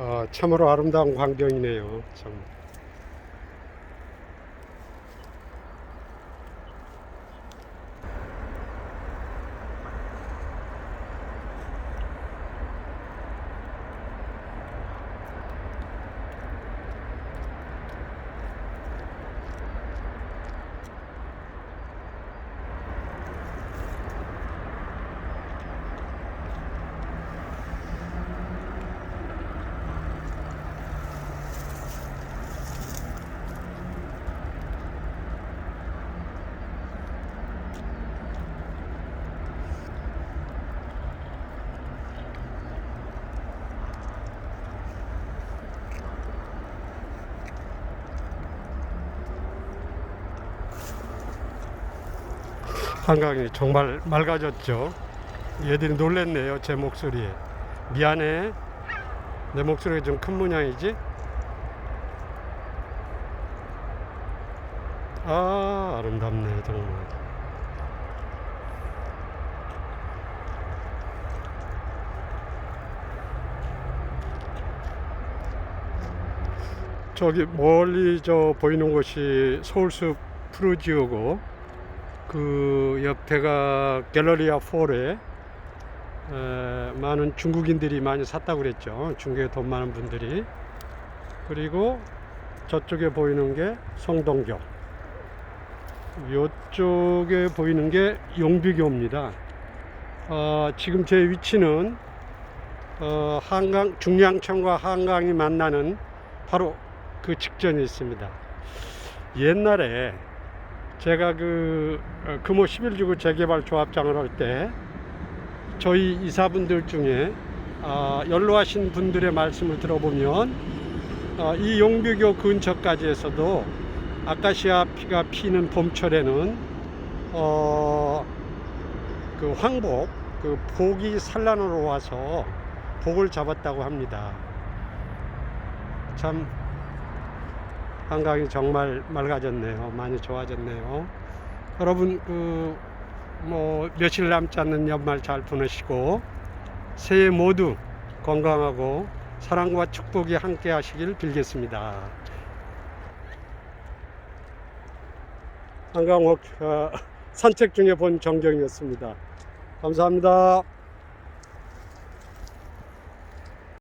어, 참으로 아름다운 광경이네요. 참. 한강이 정말 맑아졌죠. 얘들이 놀랬네요. 제 목소리에. 미안해. 내 목소리가 좀 큰 모양이지? 아, 아름답네, 정말. 저기 멀리 저 보이는 곳이 서울숲 푸르지오고 그 옆에가 갤러리아 4에 에, 많은 중국인들이 많이 샀다고 그랬죠. 중국에 돈 많은 분들이. 그리고 저쪽에 보이는 게 성동교. 이쪽에 보이는 게 용비교입니다. 어, 지금 제 위치는 어, 한강 중량천과 한강이 만나는 바로 그 직전에 있습니다. 옛날에 제가 그 어, 금호 11지구 재개발 조합장을 할 때 저희 이사분들 중에 아, 연로하신 분들의 말씀을 들어보면 어, 이 용비교 근처까지 해서도 아카시아 피가 피는 봄철에는 어, 그 황복 그 복이 산란으로 와서 복을 잡았다고 합니다. 참 한강이 정말 맑아졌네요. 많이 좋아졌네요. 여러분 그 뭐 며칠 남지 않는 연말 잘 보내시고 새해 모두 건강하고 사랑과 축복이 함께 하시길 빌겠습니다. 한강 어, 산책 중에 본 전경이었습니다. 감사합니다.